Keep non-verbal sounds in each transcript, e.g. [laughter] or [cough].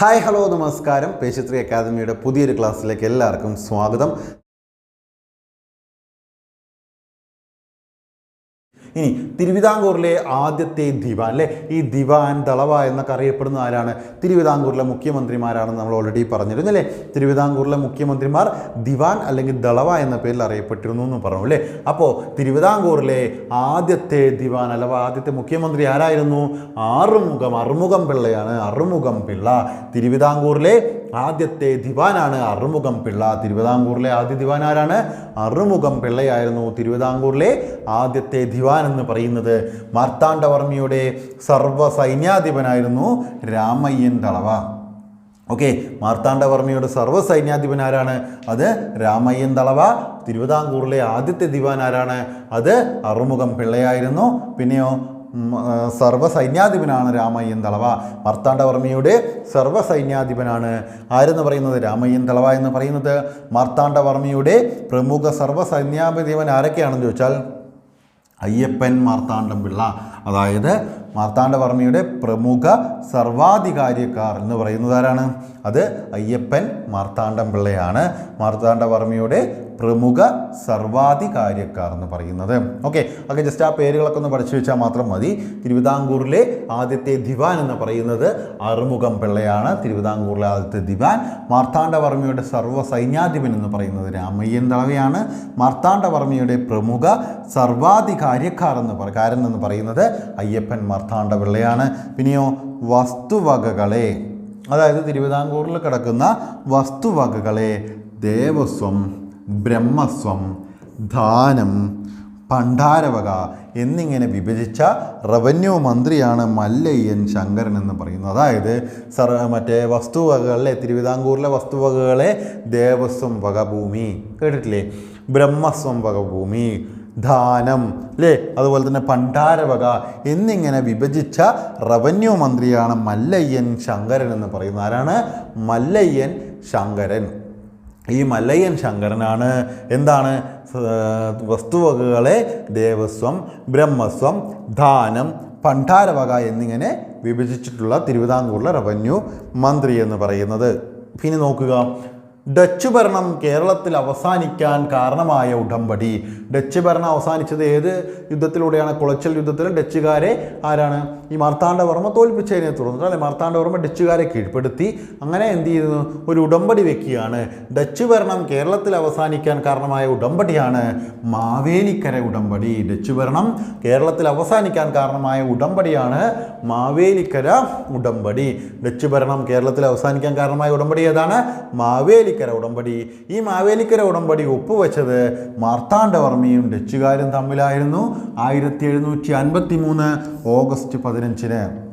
Hi hello നമസ്കാരം. പേശിത്രി അക്കാദമിയുടെ പുതിയൊരു ക്ലാസ്സിലേക്ക് എല്ലാവർക്കും സ്വാഗതം. ഇനി തിരുവിതാംകൂറിലെ ആദ്യത്തെ ദിവാൻ അല്ലേ? ഈ ദിവാൻ ദളവ എന്നൊക്കെ അറിയപ്പെടുന്ന ആരാണ്? തിരുവിതാംകൂറിലെ മുഖ്യമന്ത്രിമാരാണെന്ന് നമ്മൾ ഓൾറെഡി പറഞ്ഞിരുന്നു അല്ലേ? തിരുവിതാംകൂറിലെ മുഖ്യമന്ത്രിമാർ ദിവാൻ അല്ലെങ്കിൽ ദളവ എന്ന പേരിൽ അറിയപ്പെട്ടിരുന്നു എന്ന് പറഞ്ഞു അല്ലേ? അപ്പോൾ തിരുവിതാംകൂറിലെ ആദ്യത്തെ ദിവാൻ അഥവാ ആദ്യത്തെ മുഖ്യമന്ത്രി ആരായിരുന്നു? ആറുമുഖം അറുമുഖം പിള്ളയാണ് അറുമുഖം പിള്ള. തിരുവിതാംകൂറിലെ ആദ്യത്തെ ദിവാനാണ് അറുമുഖം പിള്ള. തിരുവിതാംകൂറിലെ ആദ്യ ദിവാൻ ആരാണ്? അറുമുഖം പിള്ളയായിരുന്നു തിരുവിതാംകൂറിലെ ആദ്യത്തെ ദിവാൻ എന്ന് പറയുന്നത്. മാർത്താണ്ഡവർമ്മയുടെ സർവ സൈന്യാധിപനായിരുന്നു രാമയ്യൻ തളവ. ഓക്കെ മാർത്താണ്ഡവർമ്മയുടെ സർവ സൈന്യാധിപൻ ആരാണ്? അത് രാമയ്യൻ തളവ. തിരുവിതാംകൂറിലെ ആദ്യത്തെ ദിവാൻ ആരാണ്? അത് അറുമുഖം പിള്ളയായിരുന്നു. പിന്നെയോ സർവ സൈന്യാധിപനാണ് രാമയ്യൻ തളവ. മാർത്താണ്ഡവർമ്മയുടെ സർവ സൈന്യാധിപനാണ് ആരെന്ന് പറയുന്നത്? രാമയ്യൻ തളവ എന്ന് പറയുന്നത് മാർത്താണ്ഡവർമ്മയുടെ പ്രമുഖ സർവ സൈന്യാധിപൻ ആരൊക്കെയാണെന്ന് ചോദിച്ചാൽ അയ്യപ്പൻ മാർത്താണ്ഡം പിള്ള. അതായത് മാർത്താണ്ഡവർമ്മയുടെ പ്രമുഖ സർവാധികാരിക്കാർ എന്ന് പറയുന്നത് ആരാണ്? അത് അയ്യപ്പൻ മാർത്താണ്ഡം പിള്ളയാണ്. മാർത്താണ്ഡവർമ്മയുടെ പ്രമുഖ സർവാധികാര്യക്കാർ എന്ന് പറയുന്നത്. ഓക്കെ ഓക്കെ ജസ്റ്റ് ആ പേരുകളൊക്കെ ഒന്ന് പഠിച്ചു വെച്ചാൽ മാത്രം മതി. തിരുവിതാംകൂറിലെ ആദ്യത്തെ ദിവാൻ എന്ന് പറയുന്നത് അറുമുഖം പിള്ളയാണ്. തിരുവിതാംകൂറിലെ ആദ്യത്തെ ദിവാൻ മാർത്താണ്ഡവർമ്മയുടെ സർവ സൈന്യാധിപൻ എന്ന് പറയുന്നത് രാമയ്യൻ തളവയാണ്. മാർത്താണ്ഡവർമ്മയുടെ പ്രമുഖ സർവാധികാര്യക്കാർ എന്ന് കാരൻ എന്ന് പറയുന്നത് അയ്യപ്പൻ മാർത്താണ്ഡ പിള്ളയാണ് പിന്നെയോ വസ്തുവകകളെ അതായത് തിരുവിതാംകൂറിൽ കിടക്കുന്ന വസ്തുവകകളെ ദേവസ്വം ബ്രഹ്മസ്വം ധാനം ഭണ്ഡാരവക എന്നിങ്ങനെ വിഭജിച്ച റവന്യൂ മന്ത്രിയാണ് മല്ലയ്യൻ ശങ്കരൻ എന്ന് പറയുന്നത്. അതായത് സർ മറ്റേ വസ്തുവകകളിലെ തിരുവിതാംകൂറിലെ വസ്തുവകകളെ ദേവസ്വം വകഭൂമി കേട്ടിട്ടില്ലേ? ബ്രഹ്മസ്വം വകഭൂമി ദാനം അല്ലേ അതുപോലെ തന്നെ ഭണ്ഡാരവക എന്നിങ്ങനെ വിഭജിച്ച റവന്യൂ മന്ത്രിയാണ് മല്ലയ്യൻ ശങ്കരൻ എന്ന് പറയുന്നത്. ആരാണ്? മല്ലയ്യൻ ശങ്കരൻ. ഈ മല്ലയ്യൻ ശങ്കരനാണ്. എന്താണ്? വസ്തുവകകളെ ദേവസ്വം ബ്രഹ്മസ്വം ദാനം ഭണ്ഡാരവക എന്നിങ്ങനെ വിഭജിച്ചിട്ടുള്ള തിരുവിതാംകൂറിലെ റവന്യൂ മന്ത്രി എന്ന് പറയുന്നത്. പിന്നെ നോക്കുക. ഡച്ച് ഭരണം കേരളത്തിൽ അവസാനിക്കാൻ കാരണമായ ഉടമ്പടി. ഡച്ച് ഭരണം അവസാനിച്ചത് ഏത് യുദ്ധത്തിലൂടെയാണ്? കുളച്ചൽ യുദ്ധത്തിൽ ഡച്ചുകാരെ ആരാണ്? ഈ മാർത്താണ്ഡവർമ്മ തോൽപ്പിച്ചതിനെ തുടർന്നിട്ട് അല്ലെ? മാർത്താണ്ഡവർമ്മ ഡച്ചുകാരെ കീഴ്പ്പെടുത്തി. അങ്ങനെ എന്ത് ചെയ്യുന്നു ഒരു ഉടമ്പടി വെക്കുകയാണ്. ഡച്ച് ഭരണം കേരളത്തിൽ അവസാനിക്കാൻ കാരണമായ ഉടമ്പടിയാണ് മാവേലിക്കര ഉടമ്പടി. ഡച്ച് ഭരണം കേരളത്തിൽ അവസാനിക്കാൻ കാരണമായ ഉടമ്പടിയാണ് മാവേലിക്കര ഉടമ്പടി. ഡച്ച് ഭരണം കേരളത്തിൽ അവസാനിക്കാൻ കാരണമായ ഉടമ്പടി ഏതാണ്? മാവേലിക്കര ഉടമ്പടി. ഈ മാവേലിക്കര ഉടമ്പടി ഒപ്പുവെച്ചത് മാർത്താണ്ഡവർമ്മയും ഡച്ചുകാരും തമ്മിലായിരുന്നു ആയിരത്തി എഴുന്നൂറ്റി അൻപത്തി മൂന്ന് ഓഗസ്റ്റ് പതിനഞ്ചിന്.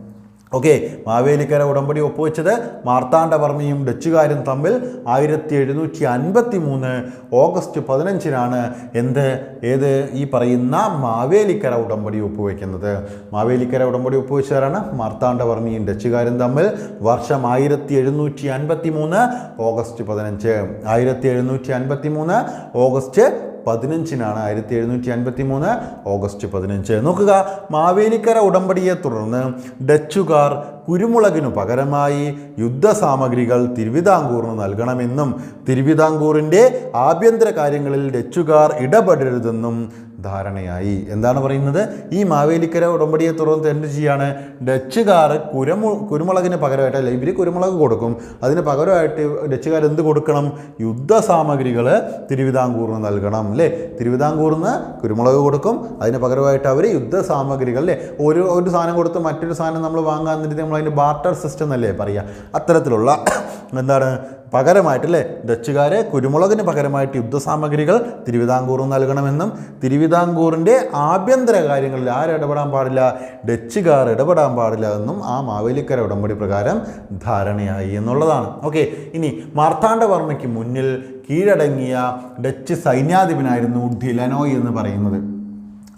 ഓക്കെ മാവേലിക്കര ഉടമ്പടി ഒപ്പുവെച്ചത് മാർത്താണ്ഡവർമ്മയും ഡച്ചുകാരും തമ്മിൽ ആയിരത്തി എഴുന്നൂറ്റി അൻപത്തി മൂന്ന് ഓഗസ്റ്റ് പതിനഞ്ചിനാണ് എന്ത് ഏത് ഈ പറയുന്ന മാവേലിക്കര ഉടമ്പടി ഒപ്പുവെക്കുന്നത്. മാവേലിക്കര ഉടമ്പടി ഒപ്പുവെച്ചവരാണ് മാർത്താണ്ഡവർമ്മയും ഡച്ചുകാരും തമ്മിൽ വർഷം ആയിരത്തി എഴുന്നൂറ്റി അൻപത്തി മൂന്ന് ഓഗസ്റ്റ് പതിനഞ്ച്. ആയിരത്തി എഴുന്നൂറ്റി അൻപത്തി മൂന്ന് ഓഗസ്റ്റ് പതിനഞ്ചിനാണ് ആയിരത്തി എഴുന്നൂറ്റി അൻപത്തി മൂന്ന് ഓഗസ്റ്റ് പതിനഞ്ച്. നോക്കുക മാവേലിക്കര ഉടമ്പടിയെ തുടർന്ന് ഡച്ചുകാർ കുരുമുളകിനു പകരമായി യുദ്ധസാമഗ്രികൾ തിരുവിതാംകൂറിന് നൽകണമെന്നും തിരുവിതാംകൂറിന്റെ ആഭ്യന്തര കാര്യങ്ങളിൽ ഡച്ചുകാർ ഇടപെടരുതെന്നും ധാരണയായി. എന്താണ് പറയുന്നത്? ഈ മാവേലിക്കര ഉടമ്പടിയെ തുടർന്ന് എന്ത് ചെയ്യാണ്? ഡച്ചുകാർ കുരമു കുരുമുളകിന് പകരമായിട്ട് അല്ല ഇവർ കുരുമുളക് കൊടുക്കും. അതിന് പകരമായിട്ട് ഡച്ചുകാർ എന്ത് കൊടുക്കണം? യുദ്ധ സാമഗ്രികൾ തിരുവിതാംകൂറിന് നൽകണം അല്ലേ? തിരുവിതാംകൂറിന് കുരുമുളക് കൊടുക്കും. അതിന് പകരമായിട്ട് അവർ യുദ്ധ സാമഗ്രികൾ അല്ലേ? ഒരു ഒരു സാധനം കൊടുത്ത് മറ്റൊരു സാധനം നമ്മൾ വാങ്ങാൻ വേണ്ടി നമ്മൾ അതിന്റെ ബാർട്ടർ സിസ്റ്റം എന്നല്ലേ പറയുക. അത്തരത്തിലുള്ള [coughs] എന്താണ്? പകരമായിട്ടല്ലേ ഡച്ചുകാരെ കുരുമുളകിന് പകരമായിട്ട് യുദ്ധസാമഗ്രികൾ തിരുവിതാംകൂർ നൽകണമെന്നും തിരുവിതാംകൂറിന്റെ ആഭ്യന്തര കാര്യങ്ങളിൽ ആരും ഇടപെടാൻ പാടില്ല? ഡച്ചുകാർ ഇടപെടാൻ പാടില്ല എന്നും ആ മാവേലിക്കര ഉടമ്പടി പ്രകാരം ധാരണയായി എന്നുള്ളതാണ്. ഓക്കെ ഇനി മാർത്താണ്ഡവർമ്മയ്ക്ക് മുന്നിൽ കീഴടങ്ങിയ ഡച്ച് സൈന്യാധിപനായിരുന്നു ഡിലനോയ് എന്ന് പറയുന്നത്.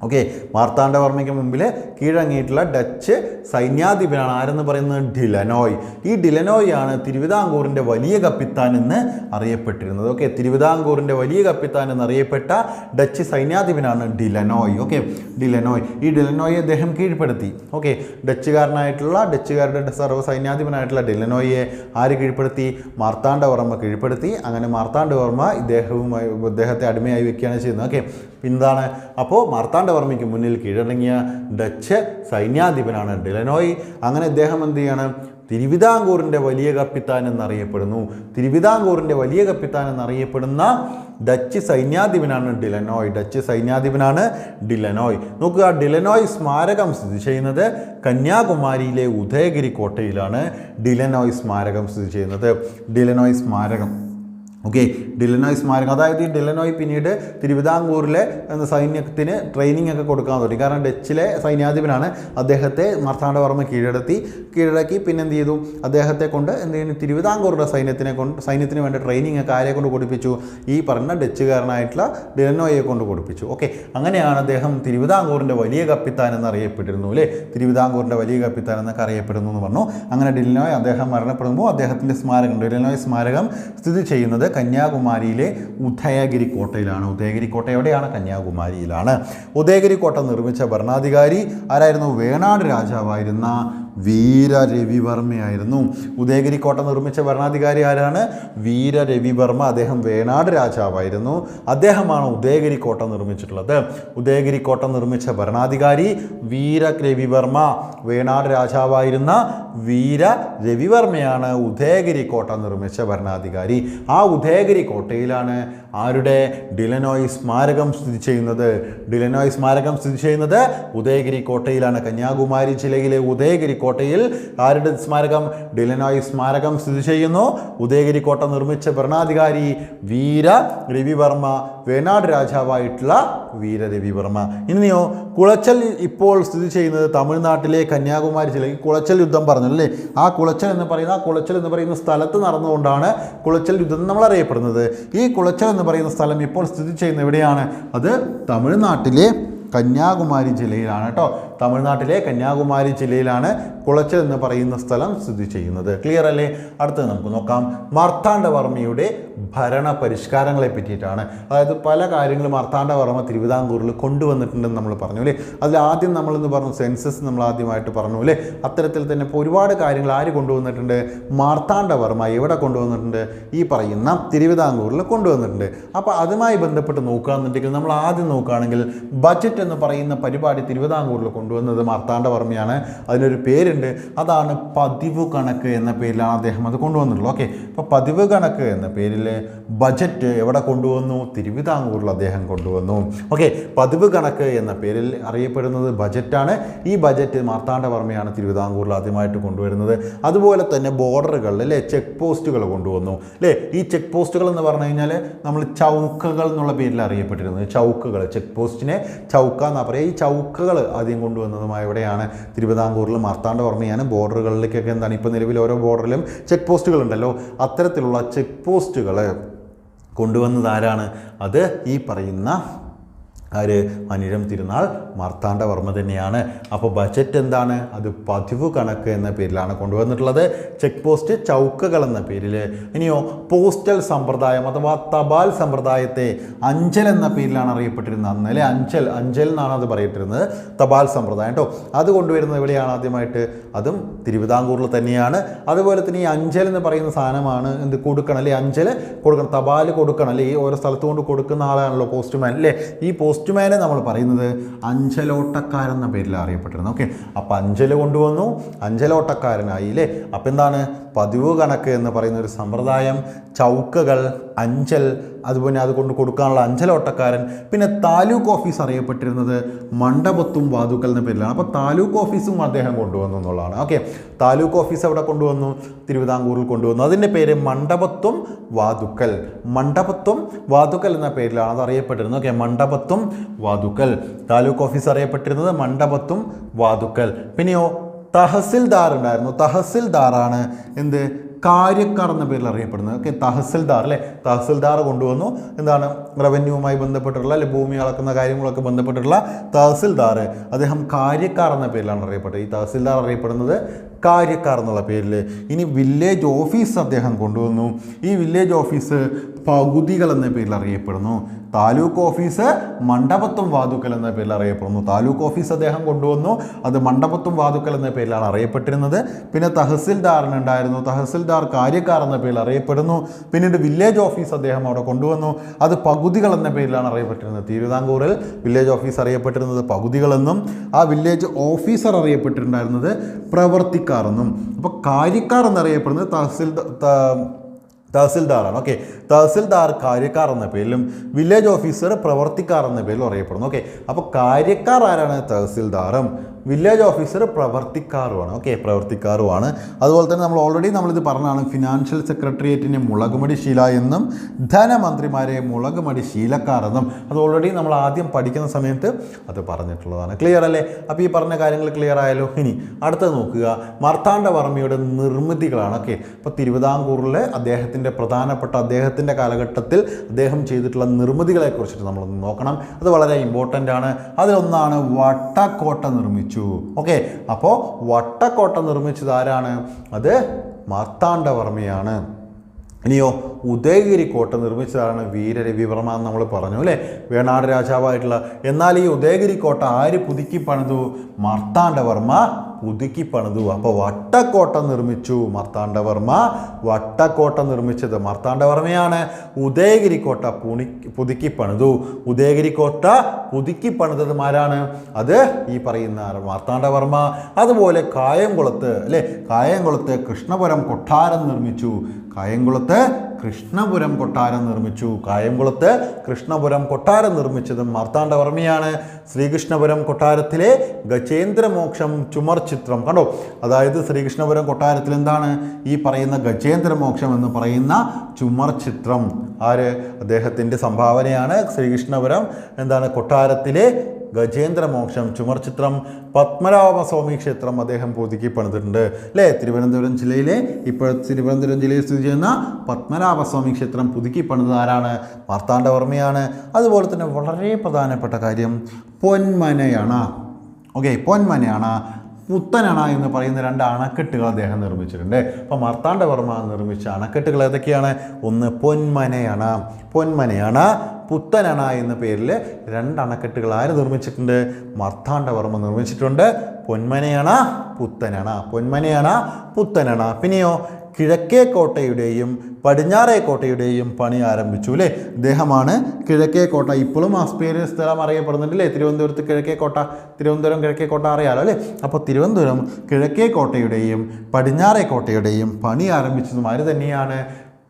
ഓക്കെ മാർത്താണ്ഡവർമ്മയ്ക്ക് മുമ്പിൽ കീഴങ്ങിയിട്ടുള്ള ഡച്ച് സൈന്യാധിപനാണ്. ആരെന്ന് പറയുന്നത്? ഡിലനോയ് ഈ ഡിലനോയ് ആണ് തിരുവിതാംകൂറിന്റെ വലിയ കപ്പിത്താൻ എന്ന് അറിയപ്പെട്ടിരുന്നത്. ഓക്കെ തിരുവിതാംകൂറിന്റെ വലിയ കപ്പിത്താൻ എന്നറിയപ്പെട്ട Dutch സൈന്യാധിപനാണ് De Lannoy okay De Lannoy ഈ ഡിലനോയെ അദ്ദേഹം കീഴ്പ്പെടുത്തി. ഓക്കെ ഡച്ചുകാരനായിട്ടുള്ള ഡച്ചുകാരുടെ സർവ സൈന്യാധിപനായിട്ടുള്ള ഡിലനോയെ ആര് കീഴ്പ്പെടുത്തി? മാർത്താണ്ഡവർമ്മ കീഴ്പ്പെടുത്തി. അങ്ങനെ മാർത്താണ്ഡവർമ്മ ഇദ്ദേഹവുമായി ഇദ്ദേഹത്തെ അടിമയായി വെക്കുകയാണ് ചെയ്യുന്നത്. ഓക്കെ എന്താണ് അപ്പോൾ മാർത്താണ്ഡവർമ്മയ്ക്ക് മുന്നിൽ കീഴടങ്ങിയ ഡച്ച് സൈന്യാധിപനാണ് ഡിലനോയ്. അങ്ങനെ അദ്ദേഹം എന്ത് ചെയ്യാണ്? തിരുവിതാംകൂറിന്റെ വലിയ കപ്പിത്താൻ എന്നറിയപ്പെടുന്നു. തിരുവിതാംകൂറിന്റെ വലിയ കപ്പിത്താൻ എന്നറിയപ്പെടുന്ന ഡച്ച് സൈന്യാധിപനാണ് ഡിലനോയ്. ഡച്ച് സൈന്യാധിപനാണ് ഡിലനോയ്. നോക്കുക ഡിലനോയ് സ്മാരകം സ്ഥിതി ചെയ്യുന്നത് കന്യാകുമാരിയിലെ ഉദയഗിരി കോട്ടയിലാണ് ഡിലനോയ് സ്മാരകം സ്ഥിതി ചെയ്യുന്നത്. ഡിലനോയ് സ്മാരകം. ഓക്കെ ഡിലനോയ് സ്മാരകം അതായത് ഈ ഡിലനോയ് പിന്നീട് തിരുവിതാംകൂറിലെ സൈന്യത്തിന് ട്രെയിനിങ് ഒക്കെ കൊടുക്കാൻ തുടങ്ങി കാരണം ഡച്ചിലെ സൈന്യാധിപനാണ് അദ്ദേഹത്തെ മാർത്താണ്ഡവർമ്മ കീഴടത്തി. കീഴടക്കി പിന്നെ എന്ത് ചെയ്തു അദ്ദേഹത്തെ കൊണ്ട് എന്ത് ചെയ്യുന്നു തിരുവിതാംകൂറുടെ സൈന്യത്തിനെ കൊണ്ട് സൈന്യത്തിന് വേണ്ട ട്രെയിനിങ് ഒക്കെ ആരെ കൊണ്ട് കൊടുപ്പിച്ചു? ഈ പറഞ്ഞ ഡച്ചുകാരനായിട്ടുള്ള ഡിലനോയെ കൊണ്ട് കൊടുപ്പിച്ചു. ഓക്കെ അങ്ങനെയാണ് അദ്ദേഹം തിരുവിതാംകൂറിന്റെ വലിയ കപ്പിത്താൻ എന്നറിയപ്പെട്ടിരുന്നു അല്ലേ? തിരുവിതാംകൂറിന്റെ വലിയ കപ്പിത്താൻ എന്നൊക്കെ അറിയപ്പെടുന്നു എന്ന് പറഞ്ഞു. അങ്ങനെ ഡിലനോയ് അദ്ദേഹം മരണപ്പെടുമ്പോൾ അദ്ദേഹത്തിന്റെ സ്മാരകം ഡിലനോയ് സ്മാരകം സ്ഥിതി ചെയ്യുന്നത് കന്യാകുമാരിയിലെ ഉദയഗിരി കോട്ടയിലാണ്. ഉദയഗിരി കോട്ട എവിടെയാണ്? കന്യാകുമാരിയിലാണ്. ഉദയഗിരി കോട്ട നിർമ്മിച്ച ഭരണാധികാരി ആരായിരുന്നു? വേണാട് രാജാവായിരുന്ന വീര രവിവർമ്മയായിരുന്നു. ഉദയഗിരി കോട്ട നിർമ്മിച്ച ഭരണാധികാരി ആരാണ്? വീര രവിവർമ്മ. അദ്ദേഹം വേണാട് രാജാവായിരുന്നു. അദ്ദേഹമാണ് ഉദയഗിരി കോട്ട നിർമ്മിച്ചിട്ടുള്ളത്. ഉദയഗിരി കോട്ട നിർമ്മിച്ച ഭരണാധികാരി വീര രവിവർമ്മ. വേണാട് രാജാവായിരുന്ന വീര രവിവർമ്മയാണ് ഉദയഗിരി കോട്ട നിർമ്മിച്ച ഭരണാധികാരി. ആ ഉദയഗിരി കോട്ടയിലാണ് ആരുടെ? ഡിലനോയ് സ്മാരകം സ്ഥിതി ചെയ്യുന്നത്. ഡിലനോയ് സ്മാരകം സ്ഥിതി ചെയ്യുന്നത് ഉദയഗിരി കോട്ടയിലാണ് കന്യാകുമാരി ജില്ലയിലെ ഉദയഗിരി കോട്ടയിൽ ആരുടെ സ്മാരകം? ഡിലനോയ് സ്മാരകം സ്ഥിതി ചെയ്യുന്നു. ഉദയഗിരി കോട്ട നിർമ്മിച്ച ഭരണാധികാരി വീര രവിവർമ്മ വേണാട് രാജാവായിട്ടുള്ള വീര രവിവർമ്മ. ഇനിയോ കുളച്ചൽ ഇപ്പോൾ സ്ഥിതി ചെയ്യുന്നത് തമിഴ്നാട്ടിലെ കന്യാകുമാരി ജില്ലയിൽ കുളച്ചൽ യുദ്ധം പറഞ്ഞു അല്ലേ ആ കുളച്ചൽ എന്ന് പറയുന്ന ആ കുളച്ചൽ എന്ന് പറയുന്ന സ്ഥലത്ത് നടന്നുകൊണ്ടാണ് കുളച്ചൽ യുദ്ധം നമ്മൾ അറിയപ്പെടുന്നത് ഈ കുളച്ചൽ എന്ന് പറയുന്ന സ്ഥലം ഇപ്പോൾ സ്ഥിതി ചെയ്യുന്ന എവിടെയാണ്? അത് തമിഴ്നാട്ടിലെ കന്യാകുമാരി ജില്ലയിലാണ് കേട്ടോ. തമിഴ്നാട്ടിലെ കന്യാകുമാരി ജില്ലയിലാണ് കുളച്ചൽ എന്ന് പറയുന്ന സ്ഥലം സ്ഥിതി ചെയ്യുന്നത്. ക്ലിയർ അല്ലേ? അടുത്തത് നമുക്ക് നോക്കാം. മാർത്താണ്ഡവർമ്മയുടെ ഭരണ പരിഷ്കാരങ്ങളെ പറ്റിയിട്ടാണ്. അതായത് പല കാര്യങ്ങളും മാർത്താണ്ഡവർമ്മ തിരുവിതാംകൂറിൽ കൊണ്ടുവന്നിട്ടുണ്ടെന്ന് നമ്മൾ പറഞ്ഞു അല്ലേ? അതിൽ ആദ്യം നമ്മളെന്ന് പറഞ്ഞു സെൻസസ് നമ്മൾ ആദ്യമായിട്ട് പറഞ്ഞു അല്ലേ? അത്തരത്തിൽ തന്നെ ഇപ്പോൾ ഒരുപാട് കാര്യങ്ങൾ ആര് കൊണ്ടുവന്നിട്ടുണ്ട്? മാർത്താണ്ഡവർമ്മ എവിടെ കൊണ്ടുവന്നിട്ടുണ്ട്? ഈ പറയുന്ന തിരുവിതാംകൂറിൽ കൊണ്ടുവന്നിട്ടുണ്ട്. അപ്പോൾ അതുമായി ബന്ധപ്പെട്ട് നോക്കുകയാണെന്നുണ്ടെങ്കിൽ നമ്മൾ ആദ്യം നോക്കുകയാണെങ്കിൽ ബജറ്റ് എന്ന് പറയുന്ന പരിപാടി തിരുവിതാംകൂറിൽ കൊണ്ടുവന്നത് മാർത്താണ്ഡവർമ്മയാണ്. അതിനൊരു പേരുണ്ട്. അതാണ് പതിവ് കണക്ക് എന്ന പേരിലാണ് അദ്ദേഹം അത് കൊണ്ടുവന്നിട്ടുള്ളത്. ഓക്കെ. അപ്പോൾ പതിവ് കണക്ക് എന്ന പേരിൽ ബജറ്റ് എവിടെ കൊണ്ടുവന്നു? തിരുവിതാംകൂറിൽ അദ്ദേഹം കൊണ്ടുവന്നു. ഓക്കെ. പതിവ് കണക്ക് എന്ന പേരിൽ അറിയപ്പെടുന്നത് ബജറ്റാണ്. ഈ ബജറ്റ് മാർത്താണ്ഡവർമ്മയാണ് തിരുവിതാംകൂറിൽ ആദ്യമായിട്ട് കൊണ്ടുവരുന്നത്. അതുപോലെ തന്നെ ബോർഡറുകൾ അല്ലേ? ചെക്ക് പോസ്റ്റുകൾ കൊണ്ടുവന്നു. അല്ലേ? ഈ ചെക്ക് പോസ്റ്റുകൾ എന്ന് പറഞ്ഞു കഴിഞ്ഞാൽ നമ്മൾ ചൗക്കകൾ എന്നുള്ള പേരിൽ അറിയപ്പെട്ടിരുന്നത്. ചൗക്കുകൾ ചെക്ക് പോസ്റ്റിനെ ചൗക്ക എന്നാ പറയുക ഈ ചൗക്കകൾ ആദ്യം കൊണ്ടുവന്നതുമായ എവിടെയാണ് തിരുവിതാംകൂറിൽ മാർത്താണ്ഡവർമ്മയാനും ബോർഡറുകളിലേക്കൊക്കെ എന്താണ് ഇപ്പോൾ നിലവിൽ ഓരോ ബോർഡറിലും ചെക്ക് പോസ്റ്റുകൾ ഉണ്ടല്ലോ. അത്തരത്തിലുള്ള ചെക്ക് പോസ്റ്റുകൾ കൊണ്ടുവന്നത് ആരാണ്? അത് ഈ പറയുന്ന ആര്? മനിരം തിരുനാൾ മാർത്താണ്ഡവർമ്മ തന്നെയാണ്. അപ്പോൾ ബജറ്റ് എന്താണ്? അത് പതിവ് കണക്ക് എന്ന പേരിലാണ് കൊണ്ടുവന്നിട്ടുള്ളത്. ചെക്ക് പോസ്റ്റ് ചൗക്കകൾ എന്ന പേരിൽ ഇനിയോ പോസ്റ്റൽ സമ്പ്രദായം അഥവാ തപാൽ സമ്പ്രദായത്തെ അഞ്ചൽ എന്ന പേരിലാണ് അറിയപ്പെട്ടിരുന്നത്. അന്ന് അല്ലെ അഞ്ചൽ അഞ്ചൽ എന്നാണ് അത് പറയപ്പെട്ടിരുന്നത്. തപാൽ സമ്പ്രദായം കേട്ടോ അത് കൊണ്ടുവരുന്നത് എവിടെയാണ് ആദ്യമായിട്ട്? അതും തിരുവിതാംകൂറിൽ തന്നെയാണ്. അതുപോലെ തന്നെ ഈ അഞ്ചൽ എന്ന് പറയുന്ന സാധനമാണ് എന്ത് കൊടുക്കണം? അല്ലെ അഞ്ചൽ കൊടുക്കണം. തപാൽ കൊടുക്കണം. അല്ലെ ഈ ഓരോ സ്ഥലത്ത് കൊണ്ട് കൊടുക്കുന്ന ആളാണല്ലോ പോസ്റ്റ്മാൻ അല്ലേ ഈ പോസ്റ്റ്മാനെ നമ്മൾ പറയുന്നത് അഞ്ചലോട്ടക്കാരൻ എന്ന പേരിൽ അറിയപ്പെട്ടിരുന്നു. ഓക്കെ. അപ്പോൾ അഞ്ചൽ കൊണ്ടുവന്നു. അഞ്ചലോട്ടക്കാരനായി അല്ലേ അപ്പോൾ എന്താണ്? പതിവ് കണക്ക് എന്ന് പറയുന്ന ഒരു സമ്പ്രദായം ചൗക്കകൾ അഞ്ചൽ അതുപോലെ അത് കൊണ്ട് കൊടുക്കാനുള്ള അഞ്ചലോട്ടക്കാരൻ. പിന്നെ താലൂക്ക് ഓഫീസ് അറിയപ്പെട്ടിരുന്നത് മണ്ഡപത്തും വാതുക്കൽ എന്ന പേരിലാണ്. അപ്പോൾ താലൂക്ക് ഓഫീസും അദ്ദേഹം കൊണ്ടുവന്നു എന്നുള്ളതാണ്. ഓക്കെ. താലൂക്ക് ഓഫീസ് അവിടെ കൊണ്ടുവന്നു? തിരുവിതാംകൂറിൽ കൊണ്ടുവന്നു. അതിന്റെ പേര് മണ്ഡപത്തും വാതുക്കൽ മണ്ഡപത്തും വാതുക്കൽ എന്ന പേരിലാണ് അത് അറിയപ്പെട്ടിരുന്നത്. ഓക്കെ. മണ്ഡപത്തും വാതുക്കൽ. താലൂക്ക് ഓഫീസ് അറിയപ്പെട്ടിരുന്നത് മണ്ഡപത്തും വാതുക്കൽ. പിന്നെയോ തഹസിൽദാർ ഉണ്ടായിരുന്നു. തഹസിൽദാറാണ് എന്ത്? കാര്യക്കാർ എന്ന പേരിൽ അറിയപ്പെടുന്നത്. ഓക്കെ തഹസിൽദാർ അല്ലേ? തഹസിൽദാർ കൊണ്ടുവന്നു. എന്താണ്? റവന്യൂവുമായി ബന്ധപ്പെട്ടുള്ള അല്ലെ ഭൂമി അളക്കുന്ന കാര്യങ്ങളൊക്കെ ബന്ധപ്പെട്ടിട്ടുള്ള തഹസിൽദാർ. അദ്ദേഹം കാര്യക്കാർ എന്ന പേരിലാണ് അറിയപ്പെട്ടത്. ഈ തഹസിൽദാർ അറിയപ്പെടുന്നത് കാര്യക്കാർ എന്നുള്ള പേരിൽ. ഇനി വില്ലേജ് ഓഫീസ് അദ്ദേഹം കൊണ്ടുവന്നു. ഈ വില്ലേജ് ഓഫീസ് പകുതികൾ എന്ന പേരിൽ അറിയപ്പെടുന്നു. താലൂക്ക് ഓഫീസ് മണ്ഡപത്തും വാതുക്കൽ എന്ന പേരിൽ അറിയപ്പെടുന്നു. താലൂക്ക് ഓഫീസ് അദ്ദേഹം കൊണ്ടുവന്നു. അത് മണ്ഡപത്തും വാതുക്കൽ എന്ന പേരിലാണ് അറിയപ്പെട്ടിരുന്നത്. പിന്നെ തഹസിൽദാറിനുണ്ടായിരുന്നു തഹസിൽദാർ കാര്യക്കാർ എന്ന പേരിൽ അറിയപ്പെടുന്നു. പിന്നീട് വില്ലേജ് ഓഫീസ് അദ്ദേഹം അവിടെ കൊണ്ടുവന്നു. അത് പകുതികൾ എന്ന പേരിലാണ് അറിയപ്പെട്ടിരുന്നത്. തിരുവിതാംകൂറിൽ വില്ലേജ് ഓഫീസ് അറിയപ്പെട്ടിരുന്നത് പകുതികളെന്നും ആ വില്ലേജ് ഓഫീസർ അറിയപ്പെട്ടിട്ടുണ്ടായിരുന്നത് പ്രവർത്തിക്കാർ എന്നും. അപ്പോൾ കാര്യക്കാർ എന്നറിയപ്പെടുന്നത് തഹസിൽ തഹസിൽദാറാണ്. ഓക്കെ. തഹസിൽദാർ കാര്യക്കാർ എന്ന പേരിലും വില്ലേജ് ഓഫീസർ പ്രവർത്തിക്കാർ എന്ന പേരിലും അറിയപ്പെടുന്നു. ഓക്കെ. അപ്പോൾ കാര്യക്കാർ ആരാണ് തഹസിൽദാറും? വില്ലേജ് ഓഫീസർ പ്രവർത്തിക്കാറുമാണ് ഓക്കെ പ്രവർത്തിക്കാറുമാണ് അതുപോലെ തന്നെ നമ്മൾ ഓൾറെഡി നമ്മളിത് പറഞ്ഞാണ് ഫിനാൻഷ്യൽ സെക്രട്ടേറിയറ്റിനെ മുളകുമടി ശീല എന്നും ധനമന്ത്രിമാരെ മുളകുമടി ശീലക്കാർ എന്നും അത് ഓൾറെഡി നമ്മൾ ആദ്യം പഠിക്കുന്ന സമയത്ത് അത് പറഞ്ഞിട്ടുള്ളതാണ്. ക്ലിയർ അല്ലേ? അപ്പോൾ ഈ പറഞ്ഞ കാര്യങ്ങൾ ക്ലിയർ ആയാലോ ഇനി അടുത്തത് നോക്കുക. മാർത്താണ്ഡവർമ്മയുടെ നിർമ്മിതികളാണ്. ഓക്കെ ഇപ്പോൾ തിരുവിതാംകൂറിലെ അദ്ദേഹത്തിന്റെ പ്രധാനപ്പെട്ട അദ്ദേഹത്തിന്റെ കാലഘട്ടത്തിൽ അദ്ദേഹം ചെയ്തിട്ടുള്ള നിർമ്മിതികളെ കുറിച്ചിട്ട് നമ്മളൊന്ന് നോക്കണം. അത് വളരെ ഇമ്പോർട്ടന്റ് ആണ്. അതിലൊന്നാണ് വട്ടക്കോട്ട നിർമ്മിച്ചു. ഓക്കെ അപ്പോൾ വട്ടക്കോട്ട നിർമ്മിച്ചത് ആരാണ്? അത് മാർത്താണ്ഡവർമ്മയാണ്. ഇനിയോ ഉദയഗിരി കോട്ട നിർമ്മിച്ചതാണ് വീരരവിവർമ്മ എന്ന് നമ്മൾ പറഞ്ഞു അല്ലേ? വേണാട് രാജാവായിട്ടുള്ള. എന്നാൽ ഈ ഉദയഗിരി കോട്ട ആര് പുതുക്കി പണിതു? മാർത്താണ്ഡവർമ്മ പുതുക്കി പണിതു അപ്പോൾ വട്ടക്കോട്ട നിർമ്മിച്ചു മാർത്താണ്ഡവർമ്മ. വട്ടക്കോട്ട നിർമ്മിച്ചത് മാർത്താണ്ഡവർമ്മയാണ്. ഉദയഗിരിക്കോട്ട പുണി പുതുക്കി പണിതു ഉദയഗിരിക്കോട്ട പുതുക്കി പണിതത് ആരാണ്? അത് ഈ പറയുന്ന മാർത്താണ്ഡവർമ്മ. അതുപോലെ കായംകുളത്ത് അല്ലേ? കായംകുളത്ത് കൃഷ്ണപുരം കൊട്ടാരം നിർമ്മിച്ചു. കായംകുളത്ത് കൃഷ്ണപുരം കൊട്ടാരം നിർമ്മിച്ചു. കായംകുളത്ത് കൃഷ്ണപുരം കൊട്ടാരം നിർമ്മിച്ചതും മാർത്താണ്ഡവർമ്മയാണ്. ശ്രീകൃഷ്ണപുരം കൊട്ടാരത്തിലെ ഗജേന്ദ്രമോക്ഷം ചുമർ ചിത്രം. കണ്ടോ? അതായത് ശ്രീകൃഷ്ണപുരം കൊട്ടാരത്തിൽ എന്താണ്? ഈ പറയുന്ന ഗജേന്ദ്രമോക്ഷം എന്ന് പറയുന്ന ചുമർ ചിത്രം. ആര്? അദ്ദേഹത്തിന്റെ സംഭാവനയാണ് ശ്രീകൃഷ്ണപുരം എന്താണ്? കൊട്ടാരത്തിലെ ഗജേന്ദ്രമോക്ഷം ചുമർ ചിത്രം പത്മനാഭസ്വാമി ക്ഷേത്രം അദ്ദേഹം പുതുക്കി പണിതിട്ടുണ്ട്. അല്ലേ തിരുവനന്തപുരം ജില്ലയിലെ ഇപ്പോൾ തിരുവനന്തപുരം ജില്ലയിൽ സ്ഥിതി ചെയ്യുന്ന പത്മനാഭസ്വാമി ക്ഷേത്രം പുതുക്കി പണിത് ആരാണ്? മാർത്താണ്ഡവർമ്മയാണ് അതുപോലെ തന്നെ വളരെ പ്രധാനപ്പെട്ട കാര്യം പൊന്മനയാണ്. ഓക്കെ പൊന്മനയണ. പുത്തനണ എന്ന് പറയുന്ന രണ്ട് അണക്കെട്ടുകൾ അദ്ദേഹം നിർമ്മിച്ചിട്ടുണ്ട്. അപ്പോൾ മർത്താണ്ഡവർമ്മ നിർമ്മിച്ച അണക്കെട്ടുകൾ ഏതൊക്കെയാണ്? ഒന്ന് പൊന്മനയണ. പൊന്മനയണ പുത്തനണ എന്ന പേരിൽ രണ്ട് അണക്കെട്ടുകൾ ആര് നിർമ്മിച്ചിട്ടുണ്ട്? മർത്താണ്ഡവർമ്മ നിർമ്മിച്ചിട്ടുണ്ട്. പൊന്മനയണ പുത്തനണ. പൊന്മനയണ പുത്തനണ. പിന്നെയോ കിഴക്കേ കോട്ടയുടെയും പടിഞ്ഞാറേ കോട്ടയുടെയും പണി ആരംഭിച്ചു അല്ലേ ഇദ്ദേഹമാണ് കിഴക്കേ കോട്ട. ഇപ്പോഴും ആ സ്ഥലം അറിയപ്പെടുന്നുണ്ട് അല്ലേ തിരുവനന്തപുരത്ത് കിഴക്കേ കോട്ട തിരുവനന്തപുരം കിഴക്കേ കോട്ട അറിയാലോ അല്ലേ അപ്പോൾ തിരുവനന്തപുരം കിഴക്കേ കോട്ടയുടെയും പടിഞ്ഞാറേ കോട്ടയുടെയും പണി ആരംഭിച്ചതും ആര് തന്നെയാണ്?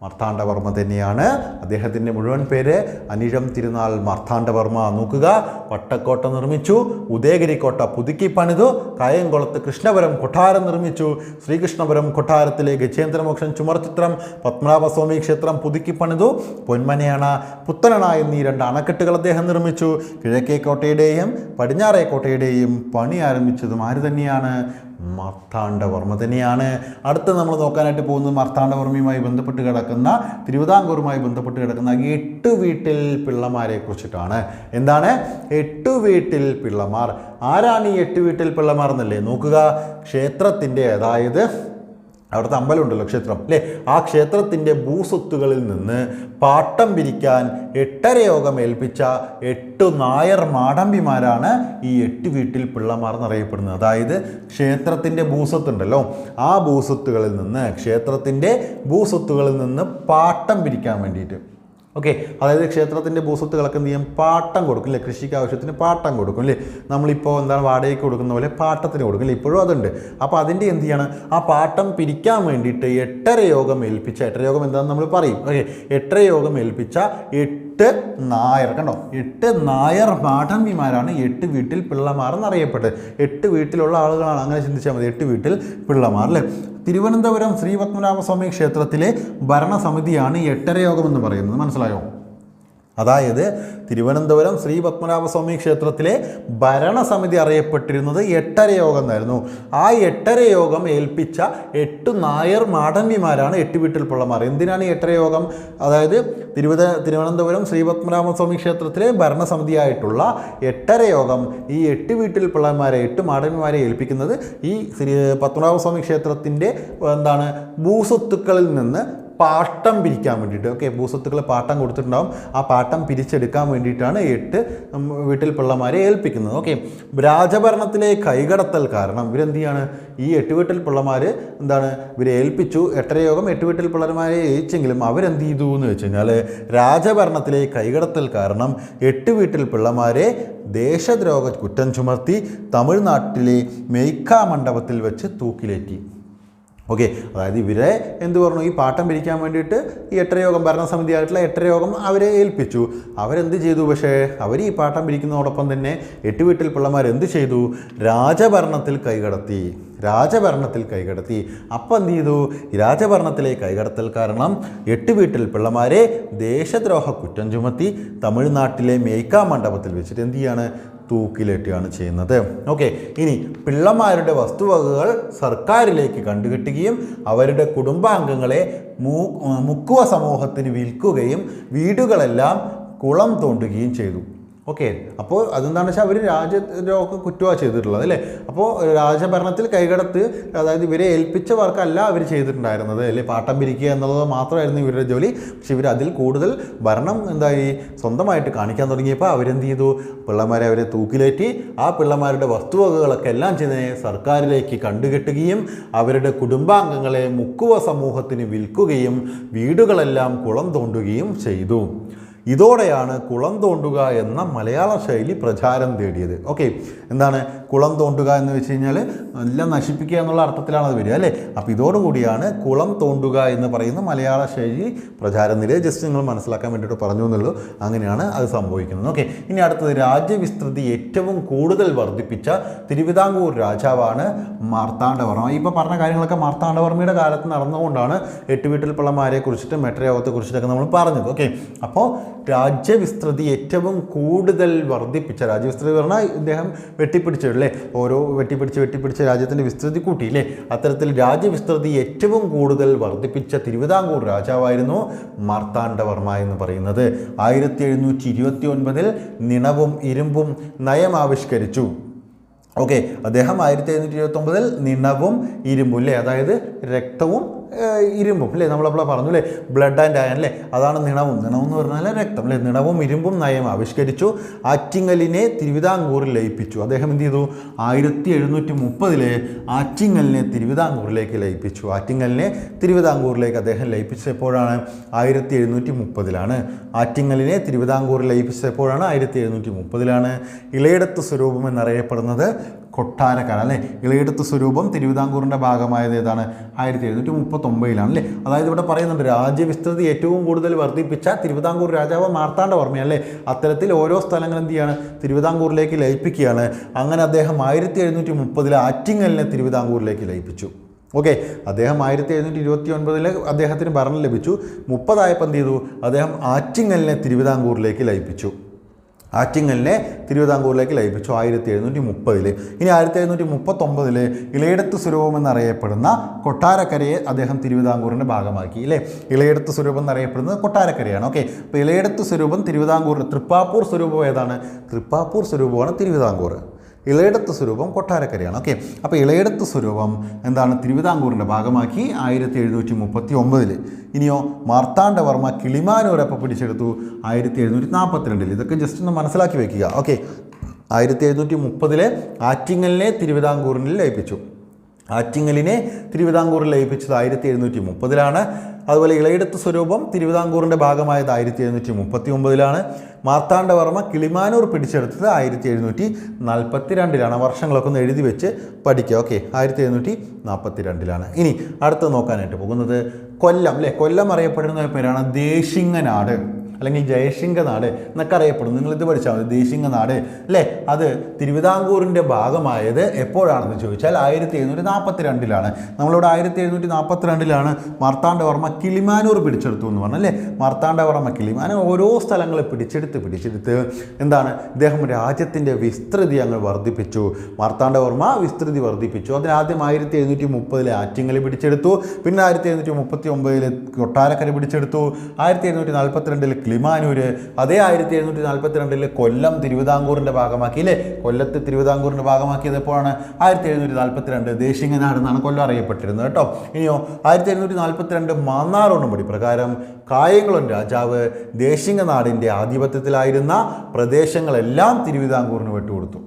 മാർത്താണ്ഡവർമ്മ തന്നെയാണ്. അദ്ദേഹത്തിന്റെ മുഴുവൻ പേര് അനിഴം തിരുനാൾ മാർത്താണ്ഡവർമ്മ. നോക്കുക വട്ടക്കോട്ട നിർമ്മിച്ചു ഉദയഗിരി കോട്ട പുതുക്കി പണിതു കായംകുളത്ത് കൃഷ്ണപുരം കൊട്ടാരം നിർമ്മിച്ചു ശ്രീകൃഷ്ണപുരം കൊട്ടാരത്തിലെ ഗജേന്ദ്രമോക്ഷൻ ചുമർചിത്രം പത്മനാഭസ്വാമി ക്ഷേത്രം പുതുക്കി പണിതു പൊന്മനയണ പുത്തനണ എന്നീ രണ്ട് അണക്കെട്ടുകൾ അദ്ദേഹം നിർമ്മിച്ചു. കിഴക്കേ കോട്ടയുടെയും പടിഞ്ഞാറേ പണി ആരംഭിച്ചതും ആര് തന്നെയാണ്? മാർത്താണ്ഡവർമ്മ. തന്നെയാണ് അടുത്ത നമ്മൾ നോക്കാനായിട്ട് പോകുന്നത് മാർത്താണ്ഡവർമ്മയുമായി ബന്ധപ്പെട്ട് കിടക്കുന്ന തിരുവിതാംകൂറുമായി ബന്ധപ്പെട്ട് കിടക്കുന്ന എട്ട് വീട്ടിൽ പിള്ളമാരെ കുറിച്ചിട്ടാണ്. എന്താണ്? എട്ട് വീട്ടിൽ പിള്ളമാർ. ആരാണ് ഈ എട്ട് വീട്ടിൽ പിള്ളമാർ എന്നല്ലേ? നോക്കുക. ക്ഷേത്രത്തിന്റെ അതായത് അവിടുത്തെ അമ്പലമുണ്ടല്ലോ ക്ഷേത്രം അല്ലേ? ആ ക്ഷേത്രത്തിന്റെ ഭൂസ്വത്തുകളിൽ നിന്ന് പാട്ടം പിരിക്കാൻ എട്ടര യോഗം ഏൽപ്പിച്ച എട്ട് നായർ മാടമ്പിമാരാണ് ഈ എട്ട് വീട്ടിൽ പിള്ളമാർ എന്നറിയപ്പെടുന്നത്. അതായത് ക്ഷേത്രത്തിന്റെ ഭൂസ്വത്തുണ്ടല്ലോ. ആ ഭൂസ്വത്തുകളിൽ നിന്ന് ക്ഷേത്രത്തിന്റെ ഭൂസ്വത്തുകളിൽ നിന്ന് പാട്ടം പിരിക്കാൻ വേണ്ടിയിട്ട്. ഓക്കെ അതായത് ക്ഷേത്രത്തിന്റെ ഭൂസ്വത്തുകളൊക്കെ എന്ത് ചെയ്യും? പാട്ടം കൊടുക്കും അല്ലേ കൃഷിക്ക് ആവശ്യത്തിന് പാട്ടം കൊടുക്കും അല്ലേ നമ്മളിപ്പോൾ എന്താണ് വാടകയ്ക്ക് കൊടുക്കുന്ന പോലെ പാട്ടത്തിന് കൊടുക്കും അല്ലേ ഇപ്പോഴും അതുണ്ട്. അപ്പോൾ അതിന്റെ എന്ത് ചെയ്യണം? ആ പാട്ടം പിരിക്കാൻ വേണ്ടിയിട്ട് എട്ടര യോഗം ഏൽപ്പിച്ച എട്ടര യോഗം എന്താണെന്ന് നമ്മൾ പറയും. ഓക്കെ എട്ടര യോഗം ഏൽപ്പിച്ച എട്ട് നായർ. കണ്ടോ? എട്ട് നായർ മാടമ്പിമാരാണ് എട്ട് വീട്ടിൽ പിള്ളമാർ എന്നറിയപ്പെട്ടത്. എട്ട് വീട്ടിലുള്ള ആളുകളാണ്. അങ്ങനെ ചിന്തിച്ചാൽ മതി. എട്ട് വീട്ടിൽ പിള്ളമാർ അല്ലേ? തിരുവനന്തപുരം ശ്രീപത്മനാഭസ്വാമി ക്ഷേത്രത്തിലെ ഭരണസമിതിയാണ് എട്ടര യോഗം എന്ന് പറയുന്നത്. മനസ്സിലായോ? അതായത് തിരുവനന്തപുരം ശ്രീ പത്മനാഭസ്വാമി ക്ഷേത്രത്തിലെ ഭരണസമിതി അറിയപ്പെട്ടിരുന്നത് എട്ടര യോഗം എന്നായിരുന്നു ആ എട്ടര യോഗം ഏൽപ്പിച്ച എട്ട് നായർ മാടമ്പിമാരാണ് എട്ട് വീട്ടിൽ പിള്ളമാർ. എന്തിനാണ് ഈ എട്ടര യോഗം? അതായത് തിരുവന തിരുവനന്തപുരം ശ്രീ പത്മനാഭസ്വാമി ക്ഷേത്രത്തിലെ ഭരണസമിതിയായിട്ടുള്ള എട്ടര യോഗം ഈ എട്ട് വീട്ടിൽ പിള്ളമാരെ എട്ട് മാടമ്പിമാരെ ഏൽപ്പിക്കുന്നത് ഈ ശ്രീ പത്മനാഭസ്വാമി ക്ഷേത്രത്തിന്റെ എന്താണ് ഭൂസ്വത്തുക്കളിൽ നിന്ന് പാട്ടം പിരിക്കാൻ വേണ്ടിയിട്ട്. ഓക്കെ ഭൂസ്വത്തുക്കൾ പാട്ടം കൊടുത്തിട്ടുണ്ടാവും. ആ പാട്ടം പിരിച്ചെടുക്കാൻ വേണ്ടിയിട്ടാണ് എട്ട് വീട്ടിൽ പിള്ളമാരെ ഏൽപ്പിക്കുന്നത്. ഓക്കെ രാജഭരണത്തിലെ കൈകടത്തൽ കാരണം ഇവരെന്ത് ചെയ്യാണ് ഈ എട്ട് വീട്ടിൽ പിള്ളമാർ എന്താണ്? ഇവരെ ഏൽപ്പിച്ചു. എട്ടര യോഗം എട്ട് വീട്ടിൽ പിള്ളമാരെ ഏൽപ്പിച്ചെങ്കിലും അവരെന്ത് ചെയ്തു എന്ന് വെച്ച് കഴിഞ്ഞാൽ രാജഭരണത്തിലെ കൈകടത്തൽ കാരണം എട്ട് വീട്ടിൽ പിള്ളമാരെ ദേശദ്രോഹ കുറ്റം ചുമർത്തി തമിഴ്നാട്ടിലെ മെയ്ക്ക മണ്ഡപത്തിൽ വെച്ച് തൂക്കിലേറ്റി. ഓക്കെ അതായത് ഇവരെ എന്ത് പറഞ്ഞു? ഈ പാട്ടം പിരിക്കാൻ വേണ്ടിയിട്ട് ഈ എട്ടരയോഗം ഭരണസമിതി ആയിട്ടുള്ള എട്ടരയോഗം അവരെ ഏൽപ്പിച്ചു. അവരെന്ത് ചെയ്തു പക്ഷേ? അവർ ഈ പാട്ടം പിരിക്കുന്നതോടൊപ്പം തന്നെ എട്ട് വീട്ടിൽ പിള്ളമാർ എന്ത് ചെയ്തു? രാജഭരണത്തിൽ കൈകടത്തി. രാജഭരണത്തിൽ കൈകടത്തി. അപ്പം എന്ത് ചെയ്തു? രാജഭരണത്തിലെ കൈകടത്തൽ കാരണം എട്ട് വീട്ടിൽ പിള്ളമാരെ ദേശദ്രോഹ കുറ്റം ചുമത്തി തമിഴ്നാട്ടിലെ മേയ്ക്കാ മണ്ഡപത്തിൽ വെച്ചിട്ട് എന്ത് ചെയ്യാണ്? തൂക്കിലേറ്റുകയാണ് ചെയ്യുന്നത്. ഓക്കെ ഇനി പിള്ളമാരുടെ വസ്തുവകകൾ സർക്കാരിലേക്ക് കണ്ടുകെട്ടുകയും അവരുടെ കുടുംബാംഗങ്ങളെ മൂ മുക്കുവ സമൂഹത്തിന് വിൽക്കുകയും വീടുകളെല്ലാം കുളം തോണ്ടുകയും ചെയ്തു. ഓക്കെ. അപ്പോൾ അതെന്താണെന്ന് വെച്ചാൽ അവർ രാജ്യദ്രോഹ കുറ്റമാണ് ചെയ്തിട്ടുള്ളത് അല്ലേ? അപ്പോൾ രാജഭരണത്തിൽ കൈകടത്ത് അതായത് ഇവരെ ഏൽപ്പിച്ച വർക്കല്ല അവർ ചെയ്തിട്ടുണ്ടായിരുന്നത് അല്ലേ? പാട്ടം പിരിക്കുക എന്നുള്ളത് മാത്രമായിരുന്നു ഇവരുടെ ജോലി. പക്ഷെ ഇവർ അതിൽ കൂടുതൽ ഭരണം എന്തായി സ്വന്തമായിട്ട് കാണിക്കാൻ തുടങ്ങിയപ്പോൾ അവരെന്ത് ചെയ്തു? പിള്ളമാരെ അവരെ തൂക്കിലേറ്റി ആ പിള്ളമാരുടെ വസ്തുവകകളൊക്കെ എല്ലാം ചെയ്ത് സർക്കാരിലേക്ക് കണ്ടുകെട്ടുകയും അവരുടെ കുടുംബാംഗങ്ങളെ മുക്കുവ സമൂഹത്തിന് വിൽക്കുകയും വീടുകളെല്ലാം കുളം തോണ്ടുകയും ചെയ്തു. ഇതോടെയാണ് കുളം തോണ്ടുക എന്ന മലയാള ശൈലി പ്രചാരം തേടിയത്. ഓക്കെ എന്താണ് കുളം തോണ്ടുക എന്ന് വെച്ച് കഴിഞ്ഞാൽ എല്ലാം നശിപ്പിക്കുക എന്നുള്ള അർത്ഥത്തിലാണ് അത് വരിക അല്ലേ? അപ്പോൾ ഇതോടുകൂടിയാണ് കുളം തോണ്ടുക എന്ന് പറയുന്ന മലയാള ശൈലി പ്രചാരം നേടിയത് ജസ്റ്റ് നിങ്ങൾ മനസ്സിലാക്കാൻ വേണ്ടിയിട്ട് പറഞ്ഞു എന്നുള്ളൂ. അങ്ങനെയാണ് അത് സംഭവിക്കുന്നത്. ഓക്കെ ഇനി അടുത്തത് രാജ്യവിസ്തൃതി ഏറ്റവും കൂടുതൽ വർദ്ധിപ്പിച്ച തിരുവിതാംകൂർ രാജാവാണ് മാർത്താണ്ഡവർമ്മ. ഇപ്പോൾ പറഞ്ഞ കാര്യങ്ങളൊക്കെ മാർത്താണ്ഡവർമ്മയുടെ കാലത്ത് നടന്നുകൊണ്ടാണ് എട്ടുവീട്ടിൽ പിള്ളമാരെ കുറിച്ചിട്ടും മെട്രയോഗത്തെ കുറിച്ചിട്ടൊക്കെ നമ്മൾ പറഞ്ഞത്. ഓക്കെ അപ്പോൾ രാജ്യവിസ്തൃതി ഏറ്റവും കൂടുതൽ വർദ്ധിപ്പിച്ച രാജ്യവിസ്തൃതി പറഞ്ഞാൽ ഇദ്ദേഹം വെട്ടിപ്പിടിച്ചു അല്ലേ ഓരോ വെട്ടിപ്പിടിച്ച് വെട്ടിപ്പിടിച്ച് രാജ്യത്തിന്റെ വിസ്തൃതി കൂട്ടി അല്ലേ അത്തരത്തിൽ രാജ്യവിസ്തൃതി ഏറ്റവും കൂടുതൽ വർദ്ധിപ്പിച്ച തിരുവിതാംകൂർ രാജാവായിരുന്നു മാർത്താണ്ഡവർമ്മ എന്ന് പറയുന്നത്. ആയിരത്തി എഴുന്നൂറ്റി ഇരുപത്തി ഒൻപതിൽ നിണവും ഇരുമ്പും നയം ആവിഷ്കരിച്ചു. ഓക്കെ അദ്ദേഹം ആയിരത്തി എഴുന്നൂറ്റി ഇരുപത്തി ഒമ്പതിൽ നിണവും ഇരുമ്പും അല്ലേ അതായത് രക്തവും ഇരുമ്പും അല്ലേ? നമ്മളപ്പോൾ പറഞ്ഞു അല്ലേ? ബ്ലഡ് ആൻഡ് അയൺ അല്ലേ? അതാണ് നിണവും. നിണവും എന്ന് പറഞ്ഞാൽ രക്തം അല്ലേ? നിണവും ഇരുമ്പും നയം ആവിഷ്കരിച്ചു. ആറ്റിങ്ങലിനെ തിരുവിതാംകൂറിൽ ലയിപ്പിച്ചു. അദ്ദേഹം എന്ത് ചെയ്തു? ആയിരത്തി എഴുന്നൂറ്റി മുപ്പതിലെ ആറ്റിങ്ങലിനെ തിരുവിതാംകൂറിലേക്ക് ലയിപ്പിച്ചു. ആറ്റിങ്ങലിനെ തിരുവിതാംകൂറിലേക്ക് അദ്ദേഹം ലയിപ്പിച്ചപ്പോഴാണ് ആയിരത്തി എഴുന്നൂറ്റി മുപ്പതിലാണ്. ആറ്റിങ്ങലിനെ തിരുവിതാംകൂറിൽ ലയിപ്പിച്ചപ്പോഴാണ് ആയിരത്തി എഴുന്നൂറ്റി മുപ്പതിലാണ്. ഇളയിടത്ത് സ്വരൂപം എന്നറിയപ്പെടുന്നത് കൊട്ടാരക്കര അല്ലേ? ഇളയിടത്ത് സ്വരൂപം തിരുവിതാംകൂറിന്റെ ഭാഗമായത് ഏതാണ്? ആയിരത്തി എഴുന്നൂറ്റി മുപ്പത്തൊമ്പതിലാണ് അല്ലേ? അതായത് ഇവിടെ പറയുന്നുണ്ട് രാജ്യവിസ്തൃതി ഏറ്റവും കൂടുതൽ വർദ്ധിപ്പിച്ച തിരുവിതാംകൂർ രാജാവ് മാർത്താണ്ഡവർമ്മയല്ലേ അത്തരത്തിൽ ഓരോ സ്ഥലങ്ങൾ എന്ത് ചെയ്യാണ്? തിരുവിതാംകൂറിലേക്ക് ലയിപ്പിക്കുകയാണ്. അങ്ങനെ അദ്ദേഹം ആയിരത്തി എഴുന്നൂറ്റി മുപ്പതിൽ ആറ്റിങ്ങലിനെ തിരുവിതാംകൂറിലേക്ക് ലയിപ്പിച്ചു. ഓക്കെ അദ്ദേഹം ആയിരത്തി എഴുന്നൂറ്റി ഇരുപത്തി ഒൻപതിൽ അദ്ദേഹത്തിന് ഭരണം ലഭിച്ചു. മുപ്പതായപ്പോൾ എന്ത് ചെയ്തു? അദ്ദേഹം ആറ്റിങ്ങലിനെ തിരുവിതാംകൂറിലേക്ക് ലയിപ്പിച്ചു. ആറ്റിങ്ങലിനെ തിരുവിതാംകൂറിലേക്ക് ലയിപ്പിച്ചു. ആയിരത്തി എഴുന്നൂറ്റി മുപ്പതിൽ ഇനി ആയിരത്തി എഴുന്നൂറ്റി മുപ്പത്തൊമ്പതിൽ ഇളയിടത്ത് സ്വരൂപം എന്നറിയപ്പെടുന്ന കൊട്ടാരക്കരയെ അദ്ദേഹം തിരുവിതാംകൂറിന്റെ ഭാഗമാക്കി അല്ലേ ഇളയിടത്ത് സ്വരൂപം എന്നറിയപ്പെടുന്നത് കൊട്ടാരക്കരയാണ്. ഓക്കെ. അപ്പോൾ ഇളയിടത്ത് സ്വരൂപം തിരുവിതാംകൂർ തൃപ്പാപ്പൂർ സ്വരൂപം ഏതാണ്? തൃപ്പാപ്പൂർ സ്വരൂപമാണ് തിരുവിതാംകൂർ ഇളയിടത്ത് സ്വരൂപം കൊട്ടാരക്കരയാണ്. ഓക്കെ. അപ്പോൾ ഇളയിടത്ത് സ്വരൂപം എന്താണ് തിരുവിതാംകൂറിന്റെ ഭാഗമാക്കി ആയിരത്തി എഴുന്നൂറ്റി മുപ്പത്തി ഒമ്പതിൽ ഇനിയോ മാർത്താണ്ഡവർമ്മ കിളിമാനൂരപ്പം പിടിച്ചെടുത്തു ആയിരത്തി എഴുന്നൂറ്റി നാൽപ്പത്തിരണ്ടിൽ ഇതൊക്കെ ജസ്റ്റ് ഒന്ന് മനസ്സിലാക്കി വെക്കുക. ഓക്കെ. ആയിരത്തി എഴുന്നൂറ്റി മുപ്പതിലെ ആറ്റിങ്ങലിനെ തിരുവിതാംകൂറിൽ ലയിപ്പിച്ചു. ആറ്റിങ്ങലിനെ തിരുവിതാംകൂറിൽ ലയിപ്പിച്ചത് ആയിരത്തി എഴുന്നൂറ്റി മുപ്പതിലാണ് അതുപോലെ ഇളയിടത്ത് സ്വരൂപം തിരുവിതാംകൂറിന്റെ ഭാഗമായത് ആയിരത്തി എഴുന്നൂറ്റി മുപ്പത്തി ഒമ്പതിലാണ് മാർത്താണ്ഡവർമ്മ കിളിമാനൂർ പിടിച്ചെടുത്തത് ആയിരത്തി എഴുന്നൂറ്റി നാൽപ്പത്തി രണ്ടിലാണ് വർഷങ്ങളൊക്കെ ഒന്ന് എഴുതി വെച്ച് പഠിക്കുക. ഓക്കെ ആയിരത്തി എഴുന്നൂറ്റി നാൽപ്പത്തി രണ്ടിലാണ് ഇനി അടുത്ത് നോക്കാനായിട്ട് പോകുന്നത് കൊല്ലം അല്ലേ? കൊല്ലം അറിയപ്പെടുന്ന പേരാണ് ദേശിങ്ങനാട്. അല്ലെങ്കിൽ ജയശിംഗ നാട് എന്നൊക്കെ അറിയപ്പെടും നിങ്ങൾ ഇത് പഠിച്ചാൽ മതി. ദേശിംഗ നാട് അല്ലേ? അത് തിരുവിതാംകൂറിന്റെ ഭാഗമായത് എപ്പോഴാണെന്ന് ചോദിച്ചാൽ ആയിരത്തി എഴുന്നൂറ്റി നാൽപ്പത്തി രണ്ടിലാണ് നമ്മളിവിടെ ആയിരത്തി എഴുന്നൂറ്റി നാൽപ്പത്തി രണ്ടിലാണ് മാർത്താണ്ഡവർമ്മ കിളിമാനൂർ പിടിച്ചെടുത്തു എന്ന് പറഞ്ഞു അല്ലേ മാർത്താണ്ഡവർമ്മ കിളിമാന ഓരോ സ്ഥലങ്ങൾ പിടിച്ചെടുത്ത് പിടിച്ചെടുത്ത് എന്താണ്? ഇദ്ദേഹം രാജ്യത്തിന്റെ വിസ്തൃതി അങ്ങ് വർദ്ധിപ്പിച്ചു. മാർത്താണ്ഡവർമ്മ വിസ്തൃതി വർദ്ധിപ്പിച്ചു. അതിനാദ്യം ആയിരത്തി എഴുന്നൂറ്റി മുപ്പതിലെ ആറ്റിങ്ങൽ പിടിച്ചെടുത്തു. പിന്നെ ആയിരത്തി എഴുന്നൂറ്റി മുപ്പത്തി ഒമ്പതിൽ കൊട്ടാരക്കര പിടിച്ചെടുത്തു. ആയിരത്തി എഴുന്നൂറ്റി നാൽപ്പത്തിരണ്ടിൽ കിളിമാനൂര് അതേ ആയിരത്തി എഴുന്നൂറ്റി നാൽപ്പത്തിരണ്ടിൽ കൊല്ലം തിരുവിതാംകൂറിന്റെ ഭാഗമാക്കി. അല്ലേ കൊല്ലത്ത് തിരുവിതാംകൂറിന്റെ ഭാഗമാക്കിയത് എപ്പോഴാണ്? ആയിരത്തി എഴുന്നൂറ്റി നാൽപ്പത്തിരണ്ട് ദേശിംഗനാട് എന്നാണ് കൊല്ലം അറിയപ്പെട്ടിരുന്നത് കേട്ടോ. ഇനിയോ ആയിരത്തി എഴുന്നൂറ്റി നാൽപ്പത്തിരണ്ട് മാന്നാർ ഉടമ്പടി പ്രകാരം കായംകുളം രാജാവ് ദേശിംഗനാടിന്റെ ആധിപത്യത്തിലായിരുന്ന പ്രദേശങ്ങളെല്ലാം തിരുവിതാംകൂറിന് വിട്ടുകൊടുത്തു.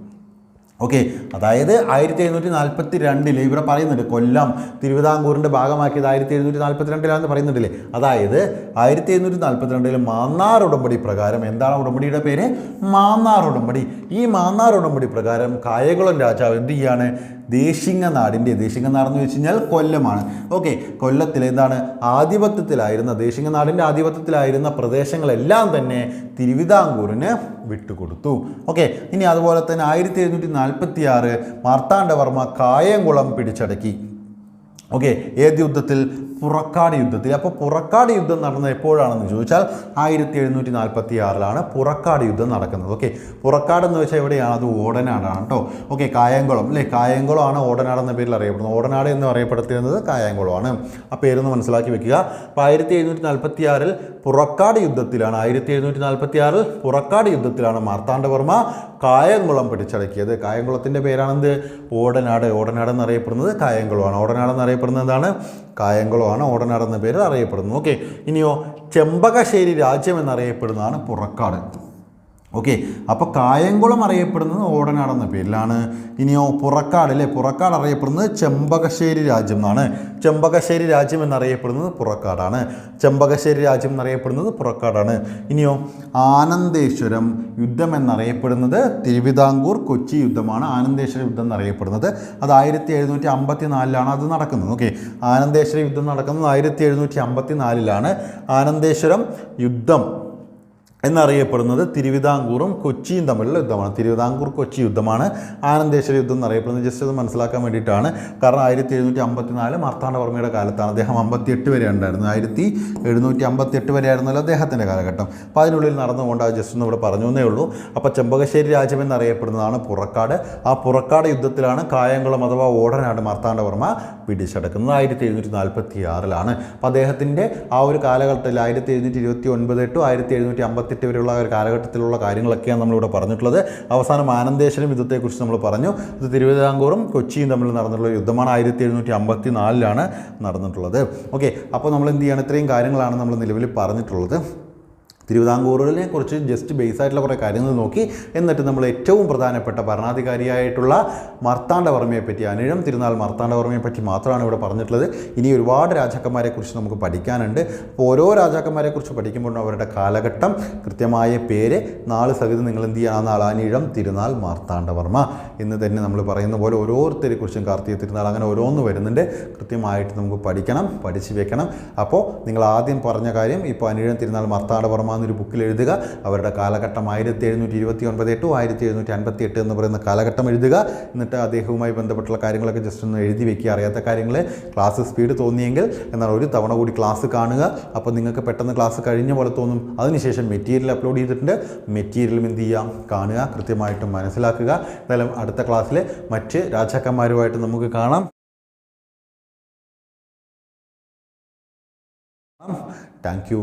ഓക്കെ അതായത് ആയിരത്തി എഴുന്നൂറ്റി നാൽപ്പത്തി രണ്ടിൽ ഇവിടെ പറയുന്നുണ്ട് കൊല്ലം തിരുവിതാംകൂറിന്റെ ഭാഗമാക്കിയത് ആയിരത്തി എഴുന്നൂറ്റി നാൽപ്പത്തി രണ്ടിലാണെന്ന് പറയുന്നുണ്ടല്ലേ? അതായത് ആയിരത്തി എഴുന്നൂറ്റി നാൽപ്പത്തി രണ്ടിൽ മാന്നാർ ഉടമ്പടി പ്രകാരം എന്താണ് ഉടമ്പടിയുടെ പേര്? മാന്നാർ ഉടമ്പടി. ഈ മാന്നാർ ഉടമ്പടി പ്രകാരം കായകുളം രാജാവ് എന്ത് ചെയ്യാണ്? ദേശിംഗ നാടിന്റെ ദേശിംഗ നാടെന്ന് വെച്ച് കഴിഞ്ഞാൽ കൊല്ലമാണ്. ഓക്കെ കൊല്ലത്തിൽ എന്താണ്? ആധിപത്യത്തിലായിരുന്ന ദേശിംഗ നാടിന്റെ ആധിപത്യത്തിലായിരുന്ന പ്രദേശങ്ങളെല്ലാം തന്നെ തിരുവിതാംകൂറിന് വിട്ടുകൊടുത്തു. ഓക്കെ ഇനി അതുപോലെ തന്നെ ആയിരത്തി എഴുന്നൂറ്റി നാൽപ്പത്തി ആറ് മാർത്താണ്ഡവർമ്മ കായംകുളം പിടിച്ചടക്കി. ഓക്കെ ഏത് യുദ്ധത്തിൽ? പുറക്കാട് യുദ്ധത്തിൽ. അപ്പോൾ പുറക്കാട് യുദ്ധം നടന്നത് എപ്പോഴാണെന്ന് ചോദിച്ചാൽ ആയിരത്തി എഴുന്നൂറ്റി നാൽപ്പത്തി ആറിലാണ് പുറക്കാട് യുദ്ധം നടക്കുന്നത്. ഓക്കെ പുറക്കാട് എന്ന് വെച്ചാൽ എവിടെയാണ്? അത് ഓടനാടാണ് കേട്ടോ. ഓക്കെ കായംകുളം അല്ലേ? കായംകുളമാണ് ഓടനാട് എന്ന പേരിൽ അറിയപ്പെടുന്നത്. ഓടനാട് എന്ന് അറിയപ്പെടുത്തിയിരുന്നത് കായംകുളമാണ് ആ പേരൊന്ന് മനസ്സിലാക്കി വെക്കുക. അപ്പോൾ ആയിരത്തി എഴുന്നൂറ്റി നാൽപ്പത്തി ആറിൽ പുറക്കാട് യുദ്ധത്തിലാണ്. ആയിരത്തി എഴുന്നൂറ്റി നാൽപ്പത്തി ആറിൽ പുറക്കാട് യുദ്ധത്തിലാണ് മാർത്താണ്ഡവർമ്മ കായംകുളം പിടിച്ചടക്കിയത്. കായംകുളത്തിന്റെ പേരാണെന്ത്? ഓടനാട്. ഓടനാട് എന്നറിയപ്പെടുന്നത് കായംകുളമാണ്. ഓടനാട് എന്നറിയപ്പെടുന്നത് എന്താണ്? കായംകുളമാണ്. ഓടനാട് എന്ന പേരിൽ അറിയപ്പെടുന്നത് ഓക്കെ. ഇനിയോ ചെമ്പകശ്ശേരി രാജ്യം എന്നറിയപ്പെടുന്നതാണ് പുറക്കാട്. ഓക്കെ അപ്പോൾ കായംകുളം അറിയപ്പെടുന്നത് ഓടനാട് എന്ന പേരിലാണ്. ഇനിയോ പുറക്കാട് അല്ലേ പുറക്കാട് അറിയപ്പെടുന്നത് ചെമ്പകശ്ശേരി രാജ്യം എന്നാണ്. ചെമ്പകശ്ശേരി രാജ്യം എന്നറിയപ്പെടുന്നത് പുറക്കാടാണ്. ചെമ്പകശ്ശേരി രാജ്യം എന്നറിയപ്പെടുന്നത് പുറക്കാടാണ്. ഇനിയോ ആനന്ദേശ്വരം യുദ്ധം എന്നറിയപ്പെടുന്നത് തിരുവിതാംകൂർ കൊച്ചി യുദ്ധമാണ്. ആനന്ദേശ്വര യുദ്ധം എന്നറിയപ്പെടുന്നത് അത് ആയിരത്തി എഴുന്നൂറ്റി അമ്പത്തി നാലിലാണ് അത് നടക്കുന്നത്. ഓക്കെ ആനന്ദേശ്വര യുദ്ധം നടക്കുന്നത് ആയിരത്തി എഴുന്നൂറ്റി അമ്പത്തി നാലിലാണ് ആനന്ദേശ്വരം യുദ്ധം എന്നറിയപ്പെടുന്നത് തിരുവിതാംകൂറും കൊച്ചിയും തമ്മിലുള്ള യുദ്ധമാണ്. തിരുവിതാംകൂർ കൊച്ചി യുദ്ധമാണ്. ആനന്ദേശ്വര യുദ്ധം എന്നറിയപ്പെടുന്നത് ജസ്റ്റ് അത് മനസ്സിലാക്കാൻ വേണ്ടിയിട്ടാണ്. കാരണം ആയിരത്തി എഴുന്നൂറ്റി അമ്പത്തി നാല് മാർത്താണ്ഡവർമ്മയുടെ കാലത്താണ് അദ്ദേഹം അമ്പത്തിയെട്ട് വരെ ഉണ്ടായിരുന്നത്. ആയിരത്തി എഴുന്നൂറ്റി അമ്പത്തിയെട്ട് വരെ ആയിരുന്നല്ലോ അദ്ദേഹത്തിന്റെ കാലഘട്ടം. അപ്പോൾ അതിനുള്ളിൽ നടന്നുകൊണ്ട് ആ ജസ്റ്റ് ഒന്ന് ഇവിടെ പറഞ്ഞു എന്നേ ഉള്ളൂ. അപ്പോൾ ചെമ്പകശ്ശേരി രാജ്യം എന്നറിയപ്പെടുന്നതാണ് പുറക്കാട്. ആ പുറക്കാട് യുദ്ധത്തിലാണ് കായംകുളം അഥവാ ഓടനാട് മർത്താണ്ഡവർമ്മ പിടിച്ചെടുക്കുന്നത്. ആയിരത്തി എഴുന്നൂറ്റി നാൽപ്പത്തി ആറിലാണ് അപ്പോൾ അദ്ദേഹത്തിന്റെ ആ ഒരു കാലഘട്ടത്തിൽ ആയിരത്തി എഴുന്നൂറ്റി ഇരുപത്തി ഒൻപത് ടു ആയിരത്തി എഴുന്നൂറ്റി അമ്പത്തെട്ട് വരെയുള്ള ഒരു കാലഘട്ടത്തിലുള്ള കാര്യങ്ങളൊക്കെയാണ് നമ്മളിവിടെ പറഞ്ഞിട്ടുള്ളത്. അവസാനം ആനന്ദേശ്വരം യുദ്ധത്തെക്കുറിച്ച് നമ്മൾ പറഞ്ഞു. ഇത് തിരുവിതാംകൂറും കൊച്ചിയും തമ്മിൽ നടന്നിട്ടുള്ള യുദ്ധമാണ്. ആയിരത്തി എഴുന്നൂറ്റി അമ്പത്തി നാലിലാണ് നടന്നിട്ടുള്ളത്. ഓക്കെ അപ്പോൾ നമ്മൾ എന്ത് ചെയ്യണം? ഇത്രയും കാര്യങ്ങളാണ് നമ്മൾ നിലവിൽ പറഞ്ഞിട്ടുള്ളത്. തിരുവിതാംകൂറിനെ കുറിച്ച് ജസ്റ്റ് ബേസ് ആയിട്ടുള്ള കുറേ കാര്യങ്ങൾ നോക്കി എന്നിട്ട് നമ്മൾ ഏറ്റവും പ്രധാനപ്പെട്ട ഭരണാധികാരിയായിട്ടുള്ള മാർത്താണ്ഡവർമ്മയെ പറ്റി അനിഴം തിരുനാൾ മാർത്താണ്ഡവർമ്മയെ പറ്റി മാത്രമാണ് ഇവിടെ പറഞ്ഞിട്ടുള്ളത്. ഇനി ഒരുപാട് രാജാക്കന്മാരെ കുറിച്ച് നമുക്ക് പഠിക്കാനുണ്ട്. അപ്പോൾ ഓരോ രാജാക്കന്മാരെ കുറിച്ച് പഠിക്കുമ്പോഴും അവരുടെ കാലഘട്ടം കൃത്യമായ പേര് നാല് സഹിതം നിങ്ങൾ എന്ത് ചെയ്യണം? നാൾ അനിഴം തിരുനാൾ മാർത്താണ്ഡവർമ്മ എന്ന് തന്നെ നമ്മൾ പറയുന്ന പോലെ ഓരോരുത്തരെ കുറിച്ചും കാർത്തിക തിരുനാൾ അങ്ങനെ ഓരോന്ന് വരുന്നുണ്ട്. കൃത്യമായിട്ട് നമുക്ക് പഠിക്കണം പഠിച്ചു വെക്കണം. അപ്പോൾ നിങ്ങൾ ആദ്യം പറഞ്ഞ കാര്യം ഇപ്പോൾ അനിഴം തിരുനാൾ മാർത്താണ്ഡവർമ്മ എന്നൊരു ബുക്കിൽ എഴുതുക. അവരുടെ കാലഘട്ടം ആയിരത്തി എഴുന്നൂറ്റി ഇരുപത്തി ഒൻപത് ടു ആയിരത്തി എഴുന്നൂറ്റി അൻപത്തി എട്ട് എന്ന് പറയുന്ന കാലഘട്ടം എഴുതുക. എന്നിട്ട് അദ്ദേഹവുമായി ബന്ധപ്പെട്ടുള്ള കാര്യങ്ങളൊക്കെ ജസ്റ്റ് ഒന്ന് എഴുതി വെക്കുക. അറിയാത്ത കാര്യങ്ങൾ ക്ലാസ് സ്പീഡ് തോന്നിയെങ്കിൽ എന്നാൽ ഒരു തവണ കൂടി ക്ലാസ് കാണുക. അപ്പോൾ നിങ്ങൾക്ക് പെട്ടെന്ന് ക്ലാസ് കഴിഞ്ഞ പോലെ തോന്നും. അതിനുശേഷം മെറ്റീരിയൽ അപ്ലോഡ് ചെയ്തിട്ടുണ്ട്. മെറ്റീരിയലും എന്ത് ചെയ്യാം കാണുക. കൃത്യമായിട്ടും മനസ്സിലാക്കുക. എന്തായാലും അടുത്ത ക്ലാസ്സിൽ മറ്റ് രാജാക്കന്മാരുമായിട്ട് നമുക്ക് കാണാം. Thank you